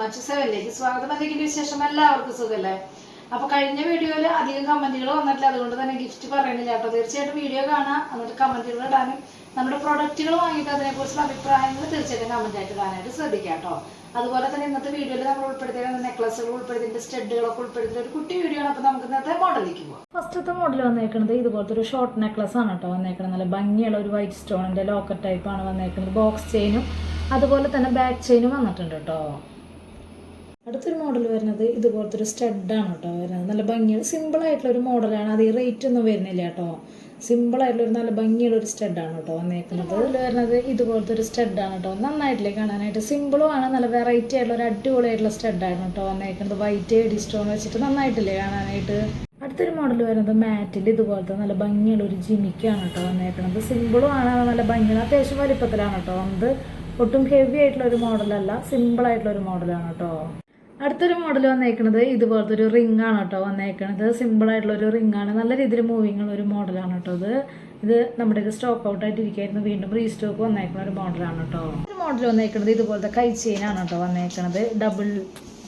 മറ്റു സെവനിലേക്ക് സ്വാഗതം. എന്തെങ്കിലും വിശേഷം? എല്ലാവർക്കും സുഖല്ലേ? അപ്പൊ കഴിഞ്ഞ വീഡിയോയിൽ അധികം കമന്റുകൾ വന്നിട്ടില്ല. അതുകൊണ്ട് തന്നെ ഗിഫ്റ്റ് പറയണില്ല കേട്ടോ. തീർച്ചയായിട്ടും വീഡിയോ കാണാം. എന്നിട്ട് കമന്റുകൾ ഇടാനും നമ്മുടെ പ്രൊഡക്റ്റുകൾ വാങ്ങിയിട്ട് അതിനെക്കുറിച്ചുള്ള അഭിപ്രായങ്ങൾ തീർച്ചയായിട്ടും കമന്റ് ആയിട്ട് ഇടാനായിട്ട് ശ്രദ്ധിക്കാം കേട്ടോ. അതുപോലെ തന്നെ ഇന്നത്തെ വീഡിയോയിൽ നമ്മൾ ഉൾപ്പെടുത്തിയ നെക്ലസുകൾ ഉൾപ്പെടുത്തിയിട്ട് സ്റ്റഡുകളൊക്കെ ഉൾപ്പെടുത്തിയ ഒരു കുട്ടി വീഡിയോ ആണ്. അപ്പൊ നമുക്ക് ഇന്നത്തെ മോഡലിലേക്ക് പോകാം ഫസ്റ്റത്തെ മോഡൽ വന്നേക്കുന്നത് ഇതുപോലത്തെ ഒരു ഷോർട്ട് നെക്ലസ് ആണ് കേട്ടോ വന്നേക്കുന്നത് നല്ല ഭംഗിയുള്ള ഒരു വൈറ്റ് സ്റ്റോണിന്റെ ലോക്കർ ടൈപ്പ് ആണ് വന്നേക്കുന്നത് ബോക്സ് ചെയിനും അതുപോലെ തന്നെ ബാക്ക് ചെയിനും വന്നിട്ടുണ്ട് കേട്ടോ. അടുത്തൊരു മോഡൽ വരുന്നത് ഇതുപോലത്തെ ഒരു സ്റ്റഡാണ് കേട്ടോ വരുന്നത്. നല്ല ഭംഗിയുള്ള സിമ്പിൾ ആയിട്ടുള്ള ഒരു മോഡലാണ് അത് ഈ റേറ്റ് ഒന്നും വരുന്നില്ല കേട്ടോ സിമ്പിൾ ആയിട്ടുള്ള ഒരു നല്ല ഭംഗിയുള്ള ഒരു സ്റ്റഡാണ് കേട്ടോ വന്നേക്കുന്നത്. അതിൽ വരുന്നത് ഇതുപോലത്തെ ഒരു സ്റ്റഡാണ് കേട്ടോ നന്നായിട്ടില്ലേ കാണാനായിട്ട്? സിമ്പിളും ആണ്. നല്ല വെറൈറ്റി ആയിട്ടുള്ള ഒരു അടിപൊളിയായിട്ടുള്ള സ്റ്റഡാണ് കേട്ടോ വന്നേക്കുന്നത്. വൈറ്റ് എഡി സ്റ്റോൺ വെച്ചിട്ട് നന്നായിട്ടില്ലേ കാണാനായിട്ട്? അടുത്തൊരു മോഡൽ വരുന്നത് മാറ്റിൽ ഇതുപോലത്തെ നല്ല ഭംഗിയുള്ള ഒരു ജിമിക്കാണ് കേട്ടോ വന്നേക്കുന്നത്. സിമ്പിളും ആണ്. നല്ല ഭംഗിയുള്ള അത്യാവശ്യം വലിപ്പത്തിലാണ് കേട്ടോ വന്നത്. ഒട്ടും ഹെവി ആയിട്ടുള്ള ഒരു മോഡലല്ല സിമ്പിൾ ആയിട്ടുള്ള ഒരു മോഡലാണ് കേട്ടോ അടുത്തൊരു മോഡൽ വന്നേക്കുന്നത് ഇതുപോലത്തെ ഒരു റിംഗ് ആണ് കേട്ടോ വന്നേക്കുന്നത് സിമ്പിൾ ആയിട്ടുള്ള ഒരു റിംഗ് ആണ്. നല്ല രീതിയിൽ മൂവിങ് ഉള്ള ഒരു മോഡലാണ് കേട്ടോ ഇത്. ഇത് നമ്മുടെ ഇത് സ്റ്റോക്ക് ഔട്ട് ആയിട്ട് ഇരിക്കുകയായിരുന്നു വീണ്ടും റീസ്റ്റോക്ക് വന്നേക്കുന്ന ഒരു മോഡലാണ് കേട്ടോ. ഒരു മോഡൽ വന്നേക്കുന്നത് ഇതുപോലത്തെ കൈ ചെയിൻ ആണ് കേട്ടോ വന്നേക്കുന്നത് ഡബിൾ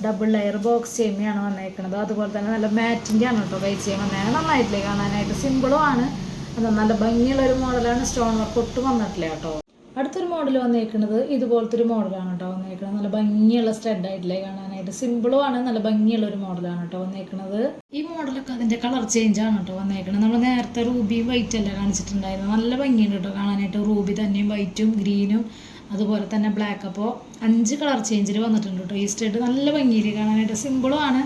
ഡബിൾ ലെയർ ബോക്സ് ചെയിനാണ് വന്നേക്കുന്നത് അതുപോലെ തന്നെ നല്ല മാറ്റിന്റെ ആണ് കേട്ടോ കൈ ചെയിൻ വന്നേക്കുന്നത് നന്നായിട്ടില്ലേ കാണാനായിട്ട്? സിമ്പിളും ആണ്. അത് നല്ല ഭംഗിയുള്ള ഒരു മോഡലാണ് സ്റ്റോൺ വർക്ക് ഒട്ടും വന്നിട്ടില്ല കേട്ടോ. അടുത്തൊരു മോഡൽ വന്നേക്കുന്നത് ഇതുപോലത്തെ ഒരു മോഡലാണ് കേട്ടോ വന്നേക്കുന്നത് നല്ല ഭംഗിയുള്ള സ്റ്റഡ് ആയിട്ടില്ലേ കാണാനായിട്ട് സിമ്പിളും ആണ് നല്ല ഭംഗിയുള്ള ഒരു മോഡലാണ് കേട്ടോ വന്നേക്കുന്നത് ഈ മോഡലൊക്കെ അതിന്റെ കളർ ചേഞ്ച് ആണ് കേട്ടോ വന്നേക്കുന്നത് നമ്മൾ നേരത്തെ റൂബിയും വൈറ്റ് അല്ല കാണിച്ചിട്ടുണ്ടായിരുന്നു നല്ല ഭംഗിയുണ്ട് കേട്ടോ കാണാനായിട്ട്. റൂബി തന്നെയും വൈറ്റും ഗ്രീനും അതുപോലെ തന്നെ ബ്ലാക്ക് അപ്പോൾ അഞ്ച് കളർ ചേഞ്ചിൽ വന്നിട്ടുണ്ട് കേട്ടോ. ഈ സ്റ്റഡ് നല്ല ഭംഗിയിൽ കാണാനായിട്ട്. സിമ്പിളും ആണ്.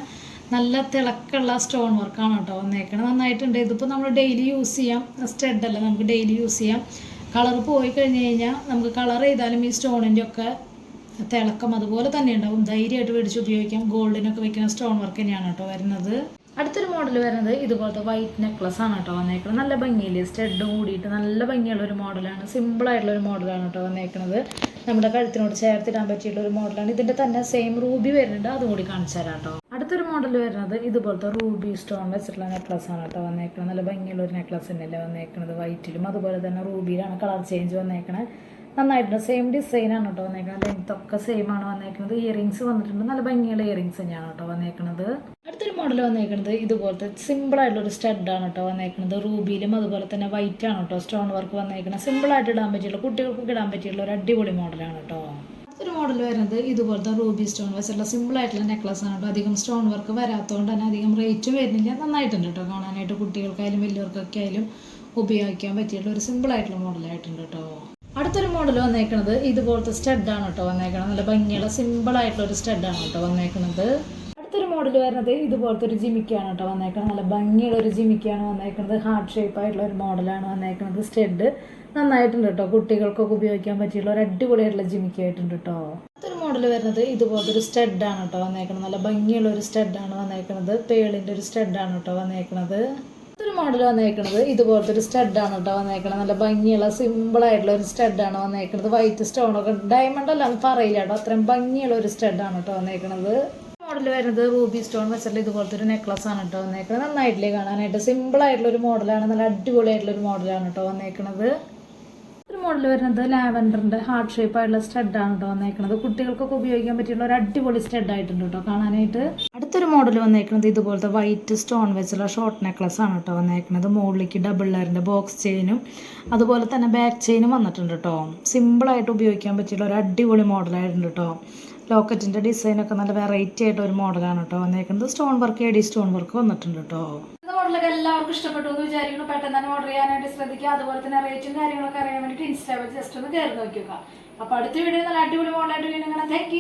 നല്ല തിളക്കമുള്ള സ്റ്റോൺ വർക്കാണ് കേട്ടോ വന്നേക്കുന്നത് നന്നായിട്ടുണ്ട്. ഇതിപ്പോൾ നമ്മൾ ഡെയിലി യൂസ് ചെയ്യാം. സ്റ്റഡ് അല്ല നമുക്ക് ഡെയിലി യൂസ് ചെയ്യാം. കളർ പോയി കഴിഞ്ഞ് കഴിഞ്ഞാൽ നമുക്ക് കളർ ചെയ്താലും ഈ സ്റ്റോണിന്റെ ഒക്കെ തിളക്കം അതുപോലെ തന്നെ ഉണ്ടാവും. ധൈര്യമായിട്ട് മേടിച്ച് ഉപയോഗിക്കാം. ഗോൾഡിനൊക്കെ വെക്കുന്ന സ്റ്റോൺ വർക്ക് തന്നെയാണ് കേട്ടോ വരുന്നത്. അടുത്തൊരു മോഡൽ വരുന്നത് ഇതുപോലത്തെ വൈറ്റ് നെക്ലസ് ആണ് കേട്ടോ വന്നേക്കുന്നത് നല്ല ഭംഗിയില്ലേ സ്റ്റെഡും കൂടിയിട്ട് നല്ല ഭംഗിയുള്ള ഒരു മോഡലാണ് സിമ്പിൾ ആയിട്ടുള്ള ഒരു മോഡലാണ് കേട്ടോ വന്നേക്കുന്നത് നമ്മുടെ കഴുത്തിനോട് ചേർത്തിടാൻ പറ്റിയുള്ള ഒരു മോഡലാണ് ഇതിന്റെ തന്നെ സെയിം റൂബി വരുന്നുണ്ട്. അതും കൂടി കാണിച്ചു തരാം കേട്ടോ. അടുത്തൊരു മോഡൽ വരുന്നത് ഇതുപോലത്തെ റൂബി സ്റ്റോൺ വെച്ചിട്ടുള്ള നെക്ലസ് ആണ് കേട്ടോ വന്നേക്കുന്നത് നല്ല ഭംഗിയുള്ള ഒരു നെക്ലസ് തന്നെയല്ലേ വന്നേക്കുന്നത് വൈറ്റിലും അതുപോലെ തന്നെ റൂബിയിലാണ് കളർ ചേഞ്ച് വന്നേക്കണത്. നന്നായിട്ടുണ്ട്. സെയിം ഡിസൈനാണ് കേട്ടോ വന്നേക്കുന്നത് ലെങ്ത് ഒക്കെ സെയിം ആണ് വന്നേക്കുന്നത് ഇയറിങ്സ് വന്നിട്ടുണ്ട്. നല്ല ഭംഗിയുള്ള ഇയറിങ്സ് തന്നെയാണ് കേട്ടോ വന്നേക്കുന്നത് അടുത്തൊരു മോഡൽ വന്നേക്കുന്നത് ഇതുപോലത്തെ സ്റ്റഡ് ആണ് കേട്ടോ വന്നേക്കുന്നത് റൂബിയിലും അതുപോലെ തന്നെ വൈറ്റ് ആണ് കേട്ടോ സ്റ്റോൺ വർക്ക് വന്നേക്കുന്നത് സിമ്പിൾ ആയിട്ട് ഇടാൻ പറ്റിയുള്ള കുട്ടികൾക്ക് ഇടാൻ പറ്റിയുള്ള ഒരു അടിപൊളി മോഡലാണ് കേട്ടോ അടുത്തൊരു മോഡൽ വരുന്നത് ഇതുപോലത്തെ റൂബി സ്റ്റോൺ വെച്ചുള്ള സിമ്പിൾ ആയിട്ടുള്ള നെക്ലസ് ആണ് കേട്ടോ അധികം സ്റ്റോൺ വർക്ക് വരാത്തതുകൊണ്ട് തന്നെ അധികം റേറ്റ് വരുന്നില്ല. നന്നായിട്ടുണ്ട് കേട്ടോ കാണാനായിട്ട് കുട്ടികൾക്കായാലും വലിയവർക്കൊക്കെ ആയാലും ഉപയോഗിക്കാൻ പറ്റിയിട്ടുള്ള ഒരു സിമ്പിൾ ആയിട്ടുള്ള മോഡലായിട്ടുണ്ട് കേട്ടോ അടുത്തൊരു മോഡൽ വന്നേക്കുന്നത് ഇതുപോലത്തെ സ്റ്റഡാണ് കേട്ടോ വന്നേക്കുന്നത് നല്ല ഭംഗിയുള്ള സിമ്പിൾ ആയിട്ടുള്ള ഒരു സ്റ്റഡാണ് കേട്ടോ വന്നേക്കുന്നത് അടുത്തൊരു മോഡൽ വരുന്നത് ഇതുപോലത്തെ ഒരു ജിമിക്കാണ് കേട്ടോ വന്നേക്കുന്നത് നല്ല ഭംഗിയുള്ള ഒരു ജിമിക്കാണ് വന്നേക്കുന്നത് ഹാർട്ട് ഷേപ്പ് ആയിട്ടുള്ള ഒരു മോഡലാണ് വന്നേക്കുന്നത് സ്റ്റെഡ് നന്നായിട്ടുണ്ട് കേട്ടോ കുട്ടികൾക്കൊക്കെ ഉപയോഗിക്കാൻ പറ്റിയുള്ള ഒരു അടിപൊളിയായിട്ടുള്ള ജിമിക്ക് ആയിട്ടുണ്ട് കേട്ടോ അടുത്തൊരു മോഡൽ വരുന്നത് ഇതുപോലത്തെ ഒരു സ്റ്റഡാണ് കേട്ടോ വന്നേക്കുന്നത് നല്ല ഭംഗിയുള്ള ഒരു സ്റ്റഡാണ് വന്നേക്കുന്നത് പേളിന്റെ ഒരു സ്റ്റഡാണ് കേട്ടോ വന്നേക്കുന്നത് ഒരു മോഡൽ വന്നേക്കുന്നത് ഇതുപോലത്തെ ഒരു സ്റ്റഡാണ് കേട്ടോ വന്നേക്കുന്നത് നല്ല ഭംഗിയുള്ള സിമ്പിൾ ആയിട്ടുള്ള ഒരു സ്റ്റഡാണ് വന്നേക്കുന്നത് വൈറ്റ് സ്റ്റോൺ ഒക്കെ ഡയമണ്ട് അല്ല എന്ന് പറയില്ല കേട്ടോ അത്രയും ഭംഗിയുള്ള ഒരു സ്റ്റഡാണ് കേട്ടോ വന്നേക്കുന്നത് മോഡൽ വരുന്നത് റൂബി സ്റ്റോൺ വെച്ചിട്ടുള്ള ഇതുപോലത്തെ ഒരു നെക്ലസ് ആണ് കേട്ടോ വന്നേക്കുന്നത് നന്നായിട്ടില്ലേ കാണാനായിട്ട്. സിമ്പിൾ ആയിട്ടുള്ള ഒരു മോഡലാണ് നല്ല അടിപൊളിയായിട്ടുള്ള ഒരു മോഡലാണ് കേട്ടോ വന്നേക്കുന്നത് ഒരു മോഡൽ വരുന്നത് ലാവൻഡറിന്റെ ഹാർട്ട് ഷേപ്പ് ആയിട്ടുള്ള സ്റ്റഡ് ആണ് കേട്ടോ വന്നേക്കുന്നത് കുട്ടികൾക്കൊക്കെ ഉപയോഗിക്കാൻ പറ്റിയുള്ള ഒരു അടിപൊളി സ്റ്റഡ് ആയിട്ടുണ്ട് കേട്ടോ കാണാനായിട്ട്. അടുത്തൊരു മോഡൽ വന്നേക്കുന്നത് ഇതുപോലത്തെ വൈറ്റ് സ്റ്റോൺ വെച്ചുള്ള ഷോർട്ട് നെക്ലസ് ആണ് കേട്ടോ വന്നേക്കുന്നത് മുകളിലേക്ക് ഡബിൾ ലെയറിന്റെ ബോക്സ് ചെയിനും അതുപോലെ തന്നെ ബാക്ക് ചെയിനും വന്നിട്ടുണ്ട് കേട്ടോ സിമ്പിളായിട്ട് ഉപയോഗിക്കാൻ പറ്റിയുള്ള ഒരു അടിപൊളി മോഡലായിട്ടുണ്ട് കേട്ടോ ലോക്കറ്റിന്റെ ഡിസൈനൊക്കെ നല്ല വെറൈറ്റി ആയിട്ട് ഒരു മോഡലാണ് കേട്ടോ വന്നേക്കുന്നത് stone work AD stone work വന്നിട്ടുണ്ട് കേട്ടോ മോഡലൊക്കെ എല്ലാവർക്കും ഇഷ്ടപ്പെട്ടു എന്ന് വിചാരിക്കുന്നു. പെട്ടെന്ന് തന്നെ ഓർഡർ ചെയ്യാനായിട്ട് ശ്രദ്ധിക്കുക. അതുപോലെ തന്നെ റേറ്റും കാര്യങ്ങളൊക്കെ അറിയാൻ വേണ്ടിയിട്ട് ഇൻസ്റ്റാഗ്രാമിൽ ജസ്റ്റ് ഒന്ന് കയറി നോക്കുക അപ്പൊ അടുത്ത വീഡിയോ നല്ല അടിപൊളി മോഡലായിട്ട് വീണ്ടും കാണാം. താങ്ക്